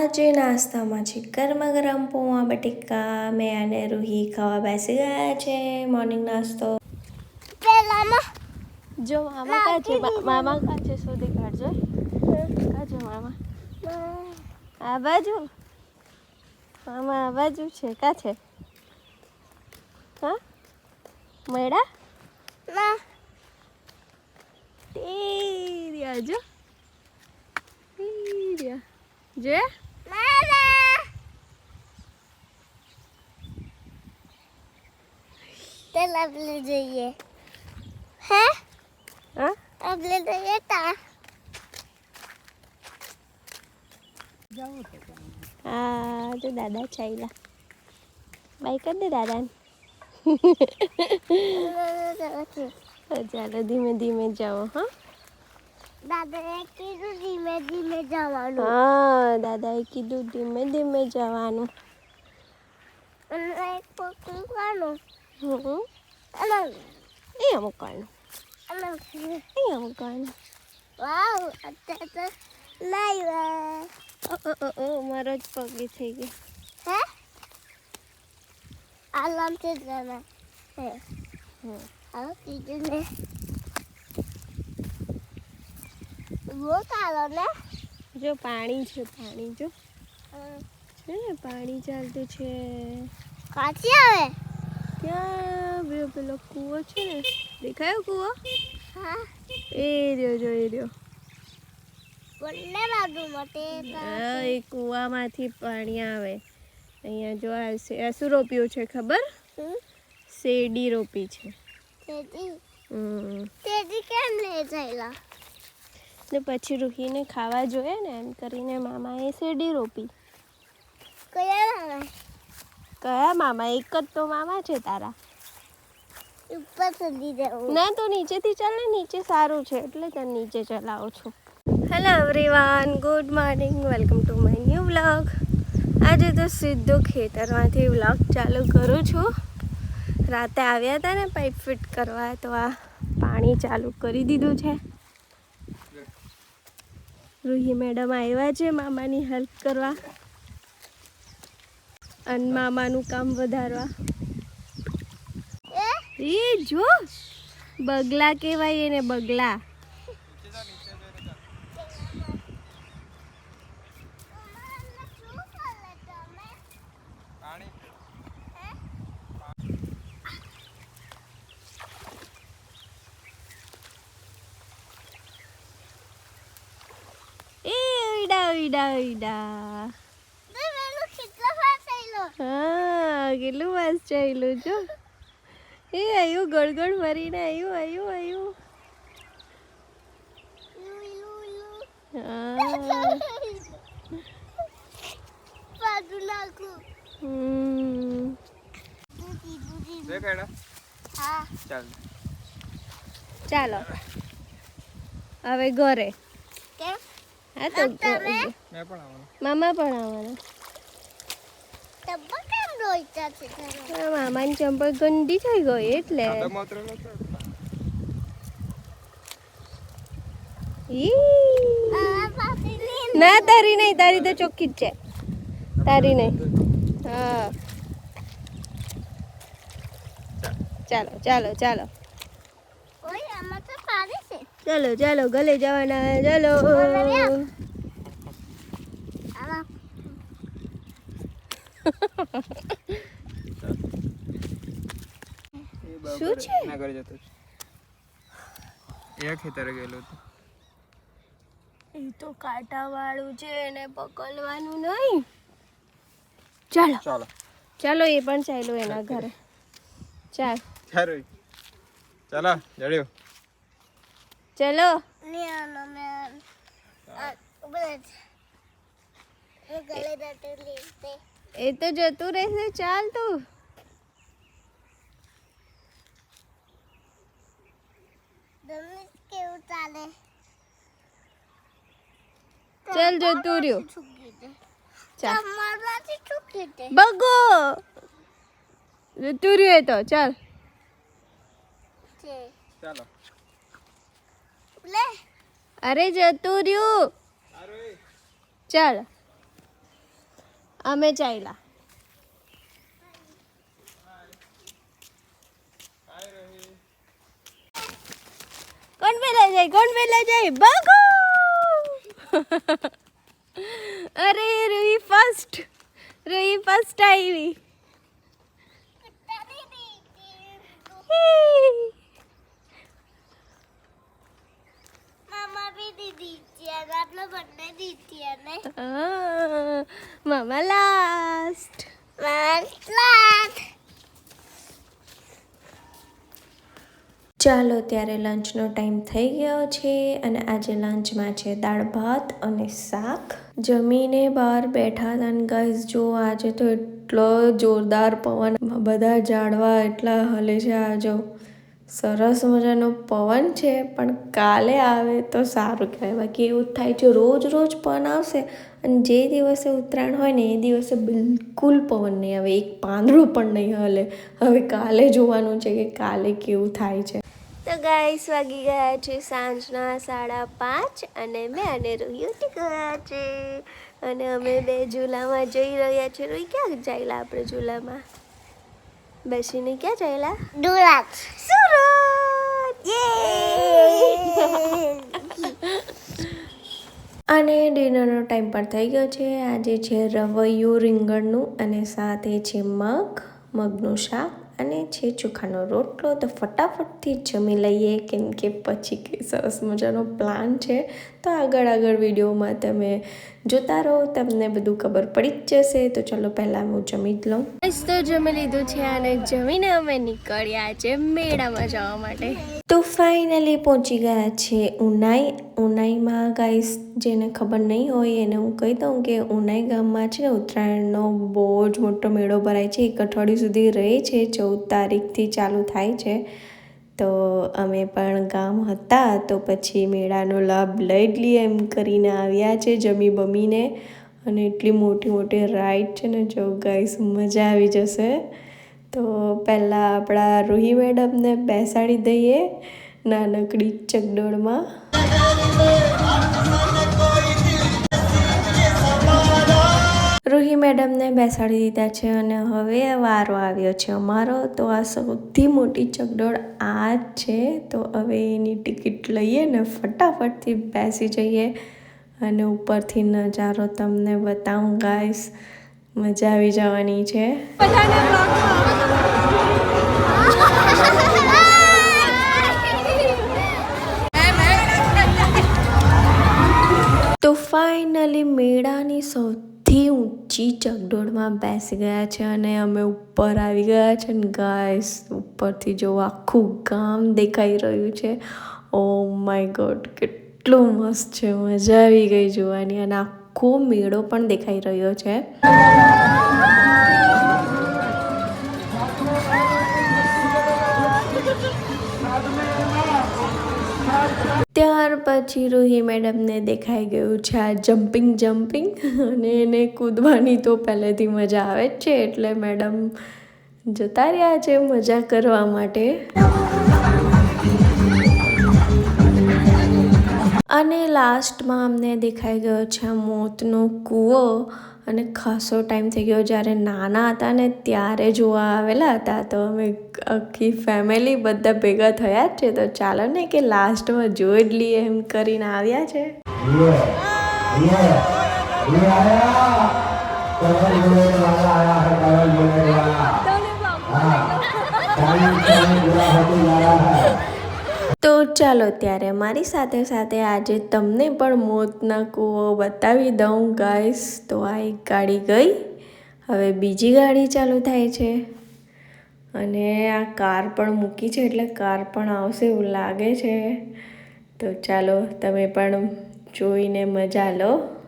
આજે નાસ્તામાં છે ગરમા ગરમ પૌવા બટેકા મેં અને રૂહી ખાવા બેસી ગયા છે. મોર્નિંગ નાસ્તો. પેલામાં જો મામા કા છે મામા કા છે શોધી કાઢજો. કા છે મામા આ બાજુ. મામા આ બાજુ છે કા છે? હા? મેળા? ના. તે રહ્યા જો. રહ્યા. જે મારા પેલા આપણે જોઈએ હે હા આપણે જોઈએ તા આ જો દાદા ચાલ્યા બાઈ કર દે દાદાને ચાલો ધીમે ધીમે જાઓ હા દાદાએ કીધું ધીમે ધીમે જવાનું હા દાદાએ કીધું ધીમે ધીમે જવાનું અને એક અને અહીંયા મૂકવાનું અહીંયા મૂકવાનું વાવ અત્યારે તો લાવ્યા ઓ, મારો જ પગે થઈ ગયો હે? આરામથી જણા હે. હમ. હવે કીધું ને બહુ ચાલો ને જો પાણી છે પાણી જો. છે ને પાણી ચાલતું છે. કાચી આવે ત્યાં પેલો પેલો કૂવો છે ને. દેખાયો કૂવો? હા. એ રહ્યો જો એ રહ્યો. બંને બાજુ માટે એ કૂવામાંથી પાણી આવે. અહીંયા જો આ શું રોપ્યું છે ખબર? શેરડી રોપી છે. હમ. કેમ લઈ જયેલા? ને પછી રૂહીને ખાવા જોઈએ ને એમ કરીને મામાએ શેરડી રોપી. કયા લાવે કયા મામા? એક જ તો મામા છે તારા. ઉપર સુધી જવું ના તો નીચેથી ચાલ ને નીચે સારું છે એટલે તને નીચે ચલાવું છું. Hello everyone good morning welcome to my new vlog આજે તો સીધો ખેતરમાંથી વ્લોગ ચાલુ કરું છું. રાતે આવ્યા હતા ને પાઇપ ફિટ કરવા તો આ પાણી ચાલુ કરી દીધું છે. રૂહી મેડમ આવ્યા છે મામાની હેલ્પ કરવા. અને મામાનું કામ વધારવા. એ જો બગલા કહેવાય એને બગલા. ઈડા ઈડા તમે હા કેટલું મસ્ત ચાલ્યું જો. એ આવ્યું ગળગળ મરીને આયુ આવ્યું આવ્યું ચાલ. ચાલો. હવે ઘરે. હા તો અને તમે? ઘ- મેં પણ આવવાનું. મામા પણ આવવાના ડબ્બા કેમ રોઈતા છે તારો હા, મામાની ચંપલ ગંદી થઈ ગઈ એટલે. ના તારી નહીં તારી તો ચોખ્ખી જ છે. તારી નહીં. હા. ચાલો ચાલો ચાલો. કોઈ આમાં તો પાડે છે. ચાલો ચાલો ગલે જવાના ચાલો. શું છે? ના ઘરે જતો એ ખેતરે ગયેલો હતો. એ તો કાંટા વાળું છે એને પકડવાનું નહીં. ચાલો. ચાલો. ચાલો એ પણ ચાલ્યો એના ઘરે. ચાલ. ચાલો. ચાલો જડ્યો. ચલો. મેં દાટે લીધે. એ તો જતું રહેશે ચાલ તું. કેવું ચાલે. ચાલ જતું રહ્યું. બગો! જતું રહ્યું એ તો ચાલ. ચાલો. અરે જતું રહ્યું. ચાલ. અમે ચાલ્યા કોણ પેલા જાય કોણ પેલા જાય ભાગો અરે રૂહી ફર્સ્ટ રૂહી ફર્સ્ટ આવી મામા બી દીધી મામા લાસ્ટ લાસ્ટ ચાલો ત્યારે લંચનો ટાઈમ થઈ ગયો છે અને આજે લંચમાં છે દાળ ભાત અને શાક. જમીને બહાર બેઠા હતા અને ગાઈસ જો આજે તો એટલો જોરદાર પવન બધા ઝાડવા એટલા હલે છે આ જો. સરસ મજાનો પવન છે પણ કાલે આવે તો સારું કહેવાય. બાકી એવું થાય છે રોજ રોજ પવન આવશે અને જે દિવસે ઉત્તરાયણ હોય ને એ દિવસે બિલકુલ પવન નહીં આવે. એક પાંદડું પણ નહીં હલે. હવે કાલે જોવાનું છે કે કાલે કેવું થાય છે. તો ગાઈસ વાગી ગયા છે સાંજના સાડા પાંચ અને મેં અને રોહી ઉઠી ગયા છે. અને અમે બે ઝૂલામાં જઈ રહ્યા છે. રોહી ક્યાં ચાલ્યા આપણે ઝૂલામાં? બેસીને ક્યાં ચાલ્યા ડુલાટ સુરત અને ડિનરનો ટાઈમ પણ થઈ ગયો છે. આજે છે રવૈયું, રીંગણનું અને સાથે છે મગ, મગનું શાક અને છે ચોખાનો રોટલો. તો ફટાફટથી જમી લઈએ, કેમ કે પછી કંઈ સરસ મજાનો પ્લાન છે. તો આગળ આગળ વિડીયોમાં તમે જોતા રહો તમને બધું ખબર પડી જ જશે તો ચલો પહેલાં હું જમી જ લઉં. તો જમી લીધું છે અને જમીને અમે નીકળ્યા છે મેળામાં જવા માટે. તો ફાઇનલી પહોંચી ગયા છે ઉનાઈ. ઉનાઈમાં ગાઈસ જેને ખબર નહીં હોય એને હું કહી દઉં કે ઉનાઈ ગામમાં છે ને ઉત્તરાયણનો બહુ જ મોટો મેળો ભરાય છે. એક અઠવાડિયું સુધી રહે છે ચૌદ તારીખથી ચાલુ થાય છે. તો અમે પણ ગામ હતા તો પછી મેળાનો લાભ લઈ જ લઈએ એમ કરીને આવ્યા છે જમી બમીને. અને એટલી મોટી મોટી રાઈડ છે ને જો ગાઈસ મજા આવી જશે. તો પહેલાં આપણા રૂહી મેડમને બેસાડી દઈએ નાનકડી ચકડોળમાં. રૂહી મેડમને બેસાડી દીધા છે અને હવે વારો આવ્યો છે. અમારો તો આ સૌથી મોટી ચગડોળ આ જ છે. તો હવે એની ટિકિટ લઈએ ને ફટાફટથી બેસી જઈએ અને ઉપરથી નજારો તમને બતાવું ગાઈસ. મજા આવી જવાની છે. તો ફાઇનલી મેળાની સૌથી ઊંચી ચકડોળમાં બેસી ગયા છે અને અમે ઉપર આવી ગયા છે ને ગાઈસ ઉપરથી જો આખું ગામ દેખાઈ રહ્યું છે. ઓ માય ગોડ કેટલું મસ્ત છે, મજા આવી ગઈ જોવાની અને આખો મેળો પણ દેખાઈ રહ્યો છે. ત્યાર પછી રૂહી મેડમને દેખાઈ ગયું છે આ જમ્પિંગ જમ્પિંગ અને એને કૂદવાની તો પહેલેથી મજા આવે જ છે એટલે મેડમ જતા રહ્યા છે મજા કરવા માટે. અને લાસ્ટમાં અમને દેખાઈ ગયો છે મોતનો કૂવો. અને ખાસો ટાઈમ થઈ ગયો. જ્યારે નાના હતા ને ત્યારે જોવા આવેલા હતા, તો અમે આખી ફેમિલી બધા ભેગા થયા જ છે. તો ચાલો ને કે લાસ્ટમાં જોઈ જ લઈએ એમ કરીને આવ્યા છે. તો ચાલો ત્યારે મારી સાથે સાથે આજે તમને પણ મોતના કૂવો બતાવી દઉં ગાઈસ તો આ એક ગાડી ગઈ. હવે બીજી ગાડી ચાલુ થાય છે. અને આ કાર પણ મૂકી છે, એટલે કાર પણ આવશે એવું લાગે છે. તો ચાલો તમે પણ જોઈને મજા લો.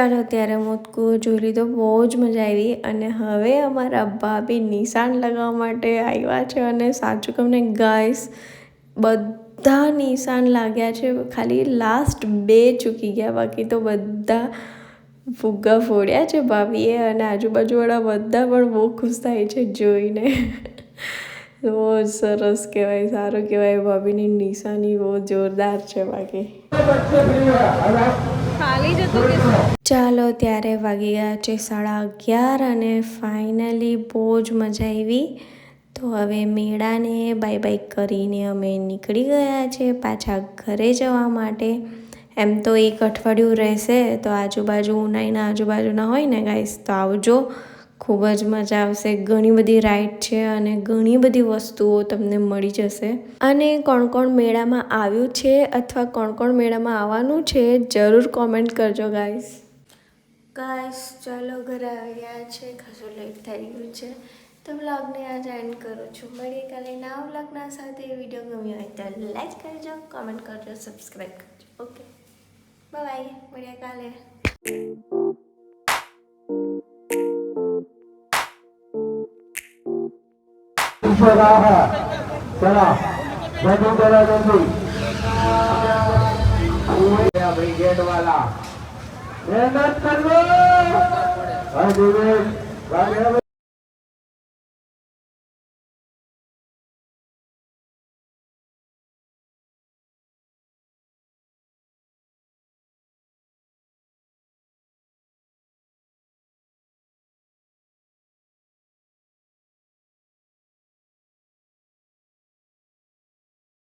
ચાલો ત્યારે મોતકું જોઈ લીધો બહુ જ મજા આવી અને હવે અમારા ભાભી નિશાન લગાવવા માટે આવ્યા છે અને સાચું કહું ને ગાઈસ બધા નિશાન લાગ્યા છે. ખાલી લાસ્ટ બે ચૂકી ગયા, બાકી તો બધા ફુગ્ગા ફોડ્યા છે ભાભીએ અને આજુબાજુવાળા બધા પણ બહુ ખુશ થાય છે જોઈને. બહુ જ સરસ કહેવાય સારું કહેવાય. ભાભીની નિશાની બહુ જોરદાર છે બાકી ચાલો ત્યારે વાગી ગયા છે સાડા અગિયાર અને ફાઇનલી બહુ જ મજા આવી. તો હવે મેળાને બાય બાય કરીને અમે નીકળી ગયા છે પાછા ઘરે જવા માટે. એમ તો એક અઠવાડિયું રહેશે તો આજુબાજુ ઉનાઈના આજુબાજુના હોય ને ગાઈસ તો આવજો. ખૂબ જ મજા આવશે. ઘણી બધી રાઈડ છે અને ઘણી બધી વસ્તુઓ તમને મળી જશે. અને કોણ કોણ મેળામાં આવ્યું છે અથવા કોણ કોણ મેળામાં આવવાનું છે જરૂર કોમેન્ટ કરજો ગાઈસ ગાઈસ ચાલો ઘરે આવી ગયા છે. ખાસું લેટ થઈ ગયું છે. તો બ્લોગને આજ એન્ડ કરું છું. મળીએ કાલે નવા બ્લોગના સાથે. વીડિયો ગમ્યો હોય તો લાઈક કરજો કોમેન્ટ કરજો સબસ્ક્રાઈબ કરજો. ઓકે બાય મળીએ કાલે. ईश्वराः चला जल्दी करो जल्दी ब्रिगेड वाला मेहनत कर लो भाई दिवेश भाई